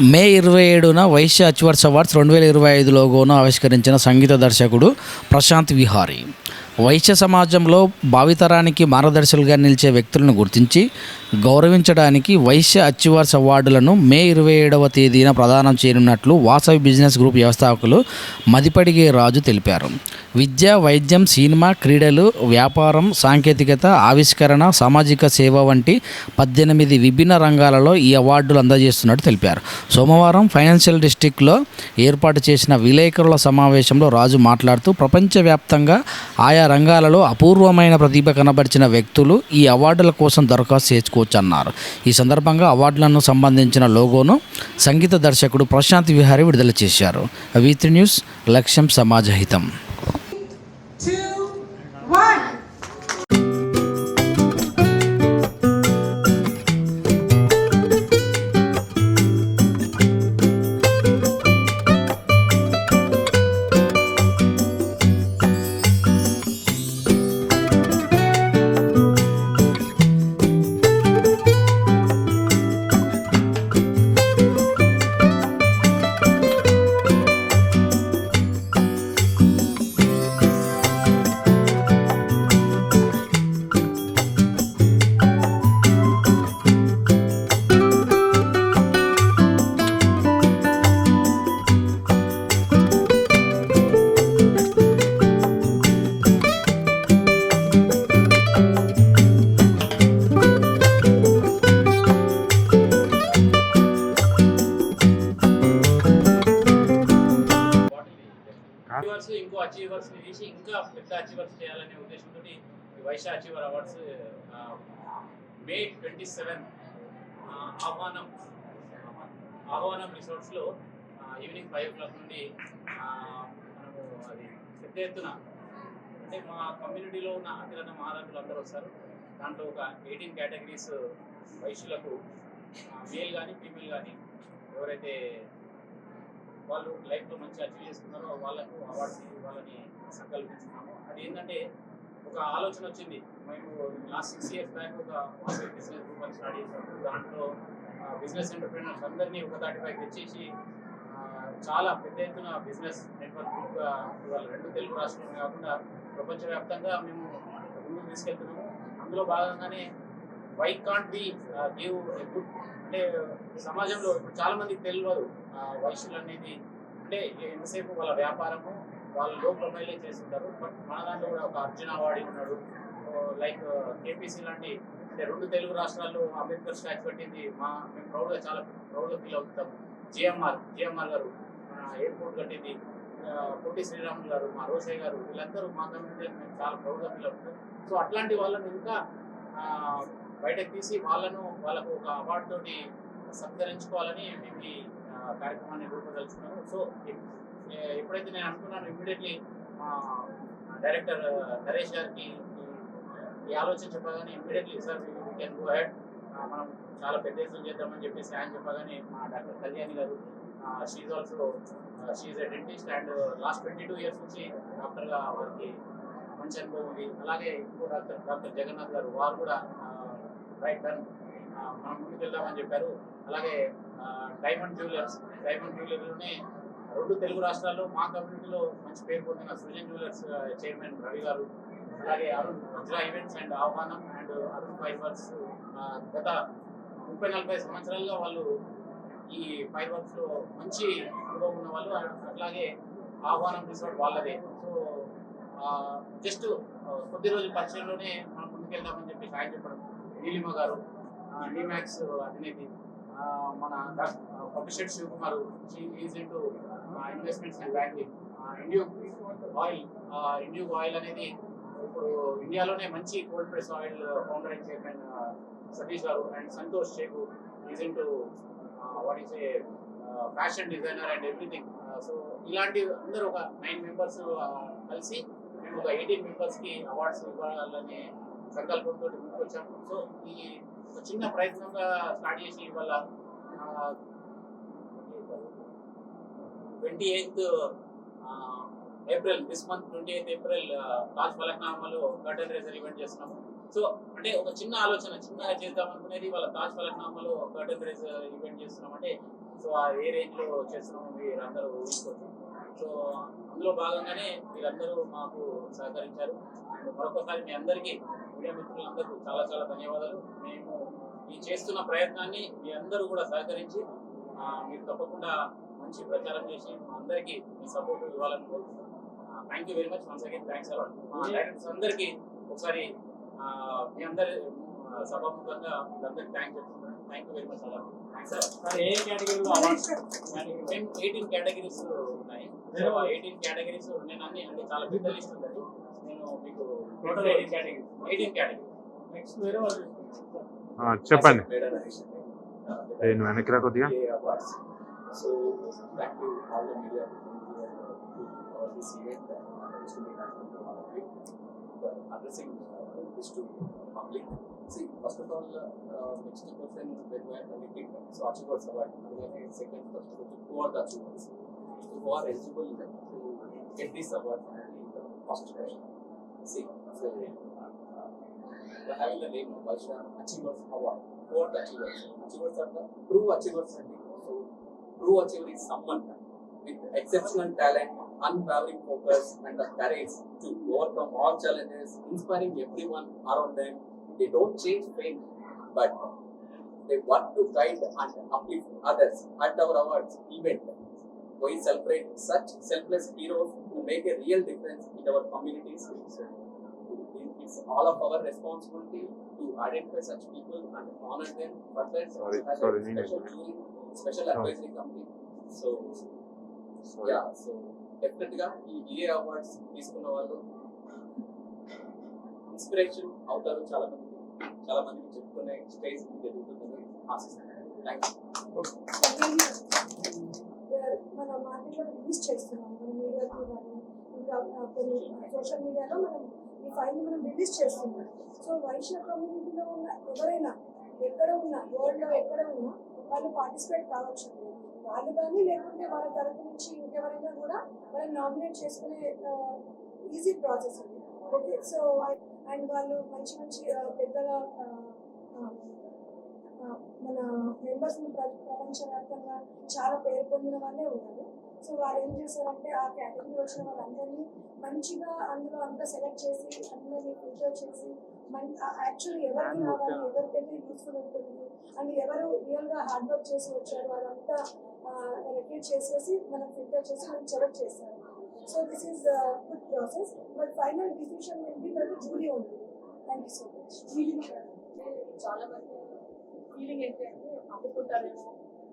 మే ఇరవై ఏడున వైశ్య అచ్వర్స్ అవార్డ్స్ రెండు వేల ఇరవై ఐదు లోగోను ఆవిష్కరించిన సంగీత దర్శకుడు ప్రశాంత్ విహారీ. వైశ్య సమాజంలో భావితరానికి మార్గదర్శకులుగా నిలిచే వ్యక్తులను గుర్తించి గౌరవించడానికి వైశ్య అచ్చివర్స్ అవార్డులను మే ఇరవై ఏడవ తేదీన ప్రదానం చేయనున్నట్లు వాసవి బిజినెస్ గ్రూప్ వ్యవస్థాపకులు మదిపడిగే రాజు తెలిపారు. విద్య వైద్యం సినిమా క్రీడలు వ్యాపారం సాంకేతికత ఆవిష్కరణ సామాజిక సేవ వంటి పద్దెనిమిది విభిన్న రంగాలలో ఈ అవార్డులు అందజేస్తున్నట్టు తెలిపారు. సోమవారం ఫైనాన్షియల్ డిస్టిక్లో ఏర్పాటు చేసిన విలేకరుల సమావేశంలో రాజు మాట్లాడుతూ ప్రపంచవ్యాప్తంగా ఆయా రంగాలలో అపూర్వమైన ప్రతిభ కనబరిచిన వ్యక్తులు ఈ అవార్డుల కోసం దరఖాస్తు చేసుకోవచ్చు అన్నారు ఈ సందర్భంగా అవార్డులను సంబంధించిన లోగోను సంగీత దర్శకుడు ప్రశాంత్ విహారీ విడుదల చేశారు. వీత్రి న్యూస్ లక్ష్యం సమాజహితం. ఉద్దేశంతో ఈ Vaishya achiever awards May twenty seven ఆహ్వానం ఆహ్వానం రిసార్ట్స్లో ఈవినింగ్ ఫైవ్ ఓ క్లాక్ నుండి మనము అది పెద్ద ఎత్తున అంటే మా కమ్యూనిటీలో ఉన్న అతిరథ మహారాజులు అందరూ వస్తారు. దాంట్లో ఒక ఎయిటీన్ కేటగిరీస్ వైశ్యులకు మేల్ కానీ ఫీమేల్ కానీ ఎవరైతే వాళ్ళు లైఫ్లో మంచి అచీవ్ చేసుకున్నారో వాళ్ళకు అవార్డ్స్ వాళ్ళని సంకల్పించుకున్నాము. అది ఏంటంటే ఒక ఆలోచన వచ్చింది. మేము లాస్ట్ సిక్స్ ఇయర్స్ బ్యాక్ ఒక వాసవి బిజినెస్ గ్రూప్ అని స్టార్ట్ చేసాము దాంట్లో బిజినెస్ ఎంటర్ప్రీనర్స్ అందరినీ ఒక దాటి తెచ్చేసి చాలా పెద్ద ఎత్తున బిజినెస్ నెట్వర్క్ గ్రూప్గా ఇవాళ రెండు తెలుగు రాష్ట్రాలు కాకుండా ప్రపంచవ్యాప్తంగా మేము ముందుకు తీసుకెళ్తున్నాము. అందులో భాగంగానే why can't be give good అంటే సమాజంలో ఇప్పుడు చాలా మందికి తెలియదు వయసులు అనేది. అంటే ఎంతసేపు వాళ్ళ వ్యాపారము వాళ్ళు లో ప్రొఫైలే చేస్తుంటారు. బట్ మన దాంట్లో కూడా ఒక అర్జున అవార్డు ఉన్నాడు. లైక్ కేపీసీ లాంటి అంటే రెండు తెలుగు రాష్ట్రాల్లో అంబేద్కర్ స్టాచ్యూ పెట్టింది. మా మేము ప్రౌడ్గా చాలా ప్రౌడ్గా ఫీల్ అవుతాం. జిఎంఆర్ జిఎంఆర్ గారు ఎయిర్పోర్ట్ కట్టింది. పొట్టి శ్రీరాములు గారు మా రోసయ్య గారు వీళ్ళందరూ మా కమ్యూనిటీలో మేము చాలా ప్రౌడ్గా ఫీల్ అవుతాం. సో అట్లాంటి వాళ్ళని ఇంకా బయటకు తీసి వాళ్ళను వాళ్ళకు ఒక అవార్డు తోటి సత్కరించుకోవాలని మేము ఈ కార్యక్రమాన్ని రూపొందించుకున్నాము. సో ఎప్పుడైతే నేను అనుకున్నాను ఇమ్మీడియట్లీ మా డైరెక్టర్ నరేష్ గారికి ఈ- ఈ ఆలోచన చెప్పగానే immediately sir we can go head మనం చాలా పెద్ద ఎత్తున చేద్దామని చెప్పేసి ఆయన చెప్పగానే మా డాక్టర్ కళ్యాణి గారు she's also she's a dentist and last twenty two years నుంచి డాక్టర్గా వారికి మంచి అనుభవం ఉంది. అలాగే ఇంకో డాక్టర్ డాక్టర్ జగన్నాథ్ గారు వారు కూడా రైట్ డన్ మనం ముందుకు వెళ్దామని చెప్పారు. అలాగే డైమండ్ జ్యువెలర్స్ డైమండ్ జ్యువెలర్లోనే రెండు తెలుగు రాష్ట్రాల్లో మా కమ్యూనిటీలో మంచి పేరు పొందిన సృజన్ జ్యువెలర్స్ చైర్మన్ రవి గారు అలాగే Arun Vajra events and Aahwanam and Arun fibres గత ముప్పై నలభై సంవత్సరాలుగా వాళ్ళు ఈ ఫైర్ వర్క్స్లో మంచి అనుభవం ఉన్న వాళ్ళు అట్లాగే ఆహ్వానం రిసార్ట్ వాళ్ళదే. సో జస్ట్ కొద్ది రోజుల పరిచయంలోనే మనం ముందుకెళ్దామని చెప్పి ఆయన చెప్పడం. నీలిమ గారు నీమాక్స్ అధినేతి. మన publisher Shivakumar is into investments and banking Indio oil Indio oil అనేది ఇప్పుడు ఇండియాలోనే మంచి cold press oil founder and chairman Satish గారు and Santosh చేకు is into what is a fashion designer and everything so ఇలాంటి అందరూ ఒక నైన్ మెంబర్స్ కలిసి మేము ఒక ఎయిటీన్ మెంబర్స్కి అవార్డ్స్ ఇవ్వాలనే సంకల్పంతో ముందుకు వచ్చాము సో ఈ చిన్న ప్రయత్నంగా స్టార్ట్ చేసి ఇవాళ twenty eighth April this month twenty eighth April Taj ఫలక్నామాలో curtain raiser event చేస్తున్నాము. సో అంటే ఒక చిన్న ఆలోచన చిన్నగా చేద్దాం అనుకునేది వాళ్ళ తాజ్ ఫలక్నామాలో కర్టన్ రైజ్ ఈవెంట్ చేస్తున్నాం అంటే సో ఆ ఏ రేంజ్లో చేస్తున్నామో మీరు అందరూ ఊహించుకోవచ్చు సో అందులో భాగంగానే మీరందరూ మాకు సహకరించారు. అండ్ మరొకసారి మీ అందరికీ మీడియా మిత్రులందరికీ చాలా చాలా ధన్యవాదాలు. మేము ఈ చేస్తున్న ప్రయత్నాన్ని మీ అందరూ కూడా సహకరించి మీరు తప్పకుండా మంచి ప్రచారం చేసి అందరికీ మీ సపోర్ట్ ఇవ్వాలని కోరుకుంటున్నాను thank you very much once again thanks a lot మా డైరెక్టర్స్ అందరికీ ఒకసారి మీ అందరి సభాముఖంగా మీరందరికీ థ్యాంక్ చెప్తున్నాను. థ్యాంక్ యూ వెరీ మచ్ అలా మేము ఎయిటీన్ కేటగిరీస్ ఉన్నాయి. ఎయిటీన్ కేటగిరీస్ నేను అన్ని అంటే చాలా పెద్ద లిస్ట్ ఉంది. నేను మీకు Total eighteen category eighteen category next వేరే వాళ్ళు ఆ, చెప్పండి Uh, నేను వెనక్కి రా కొద్దిగా awards so thank you all the media for this event and is to be thankful to all of you for addressing uh, this to public. See, first of all, uh, next person when we are connecting, so Achievers Award, and second first of all, who are the achievers? So who are eligible to get this award in the first question. See, so uh, having the name Vaishya Achievers Award. The achievers? Achievers are the true achievers. So, true achiever is someone with exceptional talent, unwavering focus, and the courage to overcome all challenges, inspiring everyone around them. They don't change fate, but they work to guide and uplift others. At our awards event, we celebrate such selfless heroes who make a real difference in our communities. So, it's all of our responsibility to identify such people and honor them. Sorry, as a sorry, Nina. special jury, special Sorry. advisory committee. So, yeah so డెఫినెట్గా ఈ ఏ awards తీసుకున్న వాళ్ళు inspiration అవుతారు చాలా మంది చాలా మందికి చెప్పుకునే స్టేజ్ ఎదుగుతుందని ఆశిస్తున్నాను థ్యాంక్ మన మార్కెట్లో రిలీజ్ చేస్తున్నాం మన మీడియాకి కానీ ఇంకా కొన్ని సోషల్ మీడియాలో మనం ఈ ఫైల్ని మనం రిలీజ్ చేస్తున్నాం. సో వైశ్య కమ్యూనిటీలో ఉన్న ఎవరైనా ఎక్కడ ఉన్నా వరల్డ్లో ఎక్కడ ఉన్నా వాళ్ళు పార్టిసిపేట్ కావచ్చు. వాళ్ళు కానీ లేకుంటే వాళ్ళ తరపు నుంచి ఇంకెవరైనా కూడా వాళ్ళని నామినేట్ చేసుకునే ఈజీ ప్రాసెస్ అండి. ఓకే సో అండ్ వాళ్ళు మంచి మంచి పెద్దగా మన మెంబర్స్ని ప్ర మన ప్రపంచవ్యాప్తంగా చాలా పేరు పొందిన వాళ్ళే ఉన్నారు. సో వాళ్ళు ఏం చేశారంటే ఆ కేటగిరీ వచ్చిన వాళ్ళందరినీ మంచిగా అందులో అంతా సెలెక్ట్ చేసి అందరినీ ఫిల్టర్ చేసి మన యాక్చువల్లీ ఎవరికి కావాలి ఎవరికైతే యూస్ఫుల్ ఉంటుంది. అండ్ ఎవరు రియల్గా హార్డ్ వర్క్ చేసి వచ్చారు అదంతా రిక్రూట్ చేసేసి మనం ఫిల్టర్ చేసి మనం సెలెక్ట్ చేస్తారు so this is good process. But final decision ఏంటి బట్ జూరీ ఉంటుంది థ్యాంక్ యూ సో మచ్ చాలా మంది ఫీలింగ్ ఏంటి అంటే అమ్ముకుంటారేమో.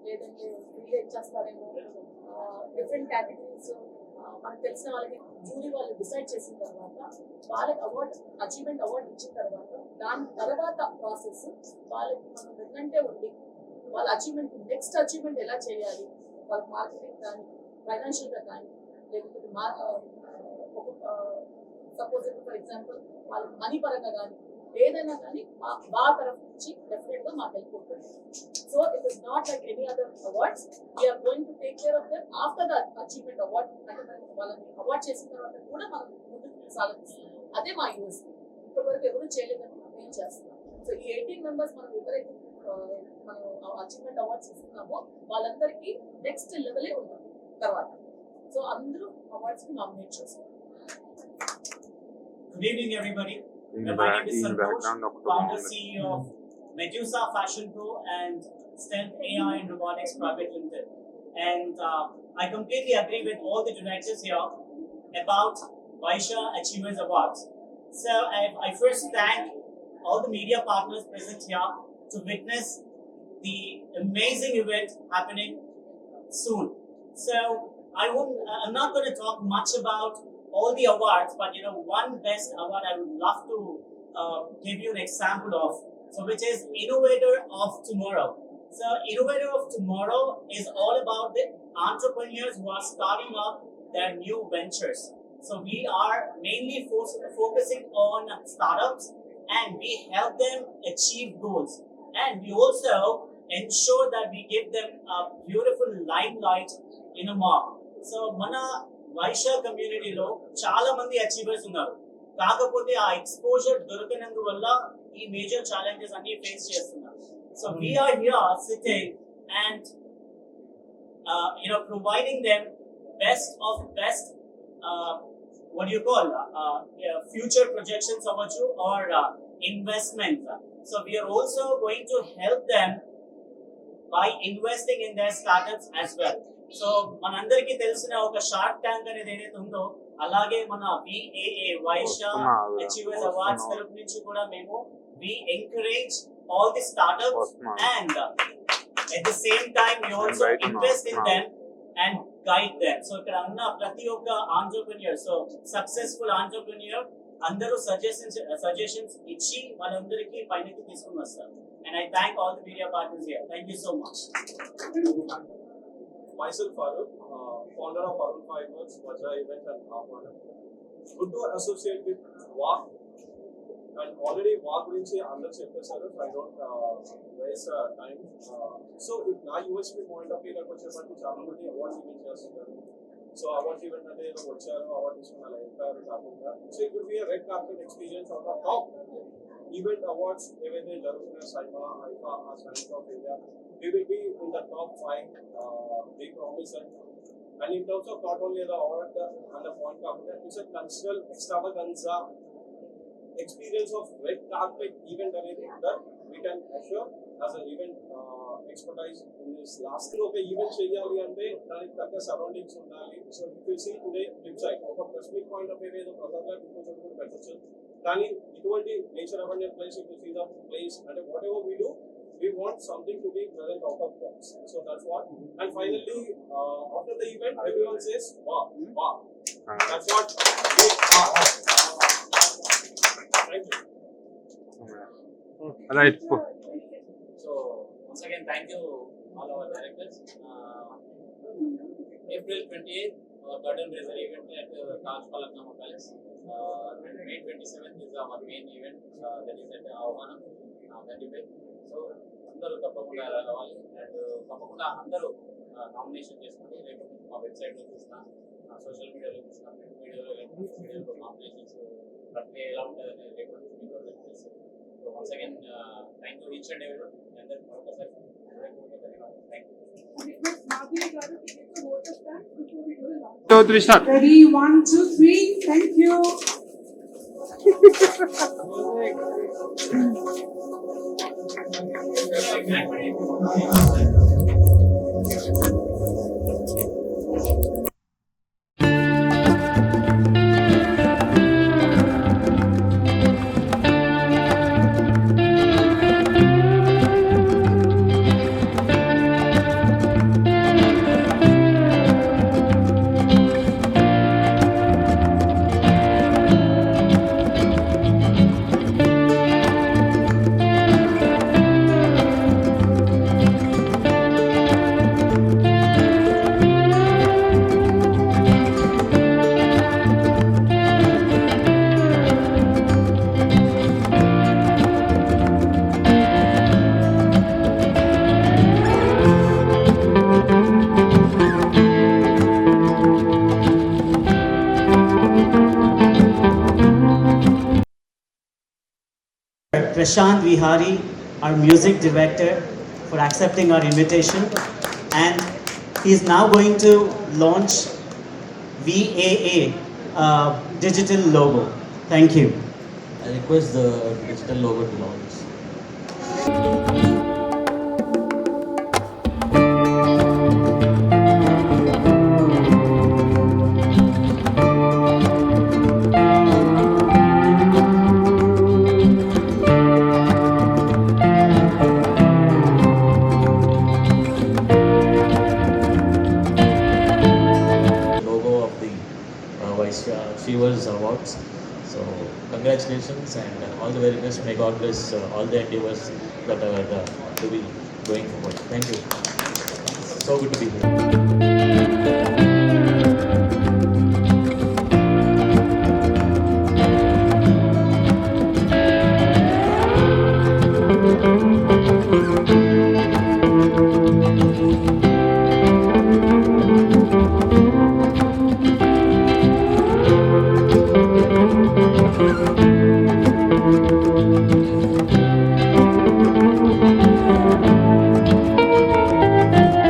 లేదంటే వీళ్ళే ఇచ్చేస్తారేమో డిఫరెంట్ కేటగిరీస్ మనకు తెలిసిన వాళ్ళకి జూరీ వాళ్ళు డిసైడ్ చేసిన తర్వాత వాళ్ళకి అవార్డ్ అచీవ్మెంట్ అవార్డ్ ఇచ్చిన తర్వాత దాని తర్వాత ప్రాసెస్ వాళ్ళకి మనం వెన్నంటే ఉండి వాళ్ళ అచీవ్మెంట్ నెక్స్ట్ అచీవ్మెంట్ ఎలా చేయాలి? వాళ్ళ మార్కెటింగ్ కానీ ఫైనాన్షియల్గా కానీ లేకపోతే మా సపోజ్ ఫర్ ఎగ్జాంపుల్ వాళ్ళ మనీ పరంగా కానీ ఏదైనా కానీ మా మా తరఫు నుంచి డెఫినెట్గా మాకు హెల్ప్ ఉంటుంది so it is not like any other awards we're going to take care of them after the achievement award వాళ్ళని అవార్డ్ చేసిన తర్వాత కూడా మనం ముందుకు సాగిస్తాం. అదే మా యూఎస్పీ ఇప్పటి వరకు ఎవరు చేయలేదని మేము చేస్తున్నాం? సో ఈ ఎయిటీన్ మెంబర్స్ మనం ఎవరైతే ఆ, మనం అచీవ్మెంట్ అవార్డ్స్ ఇస్తున్నామో వాళ్ళందరికీ నెక్స్ట్ లెవెలే ఉంటుంది తర్వాత. సో అందరూ అవార్డ్స్ని నామినేట్ చేస్తారు. Evening, everybody. In my name is Santosh, founder CEO of Medusa Fashion Pro and STEM AI and Robotics Private Limited. And uh, I completely agree with all the directors here about Vaisha Achievers Awards. So I, I first thank all the media partners present here to witness the amazing event happening soon. So I won't, I'm not going to talk much about all the awards, but you know, one best award I would love to uh, give you an example of, so which is Innovator of Tomorrow. So, Innovator of Tomorrow is all about the entrepreneurs who are starting up their new ventures. So, we are mainly focusing on startups and we help them achieve goals. And we also ensure that we give them a beautiful limelight in a mob. So, Mana, Vaishya కమ్యూనిటీలో చాలా మంది achievers ఉన్నారు కాకపోతే ఆ exposure దొరకనందువల్ల ఈ major challenges అన్ని face చేస్తున్నారు so we are here sitting and you know providing them best of best uh, what do you call uh, uh, yeah, future projections అవ్వచ్చు or uh, investment so we are also going to help them by investing in their startups as well So మనందరికీ తెలిసిన ఒక shark tank అనేది ఏదైతే ఉందో అలాగే మన VAA Vysya achievers awards తరపు నుంచి కూడా మేము we encourage all the startups and time we also right now, invest in now. them and guide them. So ఇక్కడ ఉన్న ప్రతి ఒక్క ఆంటర్ప్రినియర్ సో సక్సెస్ఫుల్ ఆంటర్ప్రినియర్ అందరూ సజెషన్స్ సజెషన్స్ ఇచ్చి వాళ్ళందరికీ పైనకి తీసుకుని వస్తారు. And I thank all the media partners thank you so much myself Farooq, uh, founder of Arun Fibers, Vajra Event and Ahwana. Good to associate with WAC and already WAC గురించి అందరు చెప్పేశారు I don't waste time so నా USP point of వ్యూలోకి వచ్చేసరికి చాలా మంది awards event చేస్తుంటారు so awards event అంటే ఏదో వచ్చారు అవార్డ్ తీసుకుని అలా వెళ్ళిపోయారు కాకుండా so it could be red carpet experience of the top event awards ఏవైతే జరుగుతున్నాయో సైమా ఐఫా ఆ signs of India we will be in the top five. Big promise it. And in terms of not only the award and the point company, it's a cultural extravaganza experience of red carpet event అనేది that we can assure as an event uh, expertise in this last thing ఒక event చేయాలి అంటే దానికి తగ్గ surroundings ఉండాలి so if you see today flip side ఒక specific point of view ఏదో ప్రసాద్ గారు ఇంకో చోట కూడా పెట్టచ్చు కానీ ఇటువంటి nature abundant place if you see the place అంటే whatever we do we want something to be present out of. So that's what. And finally, uh, after the event, everyone says, wow, wow. That's what. Thank you. So once again, thank you all our directors. Uh, April 28th, our garden raiser event at uh, Taj Palaknama Palace. Uh, May 27th is our main event uh, that is at Avana, uh, Gandipet. So అందరూ తప్పకుండా రావాలి and తప్పకుండా అందరూ nomination చేసుకోండి లేకపోతే మా వెబ్సైట్లో చూసిన సోషల్ మీడియాలో చూసిన ప్రింట్ మీడియాలో లేకపోతే మీడియాలో నామినేషన్స్ ప్రక్రియ ఎలా ఉంటుంది అనేది లేకపోతే మీకు అందరికీ తెలుసు so once again thank you each and ఎవరి అందరికీ మరొకసారి హృదయపూర్వక ధన్యవాదాలు thank you two three start Ready, one, two, three. Thank you. like, Prashant Vihari, our music director, for accepting our invitation. And he's now going to launch VAA uh, digital logo. Thank you. I request the digital logo to launch. All the endeavors that are uh, to be going forward. Thank you. So good to be here.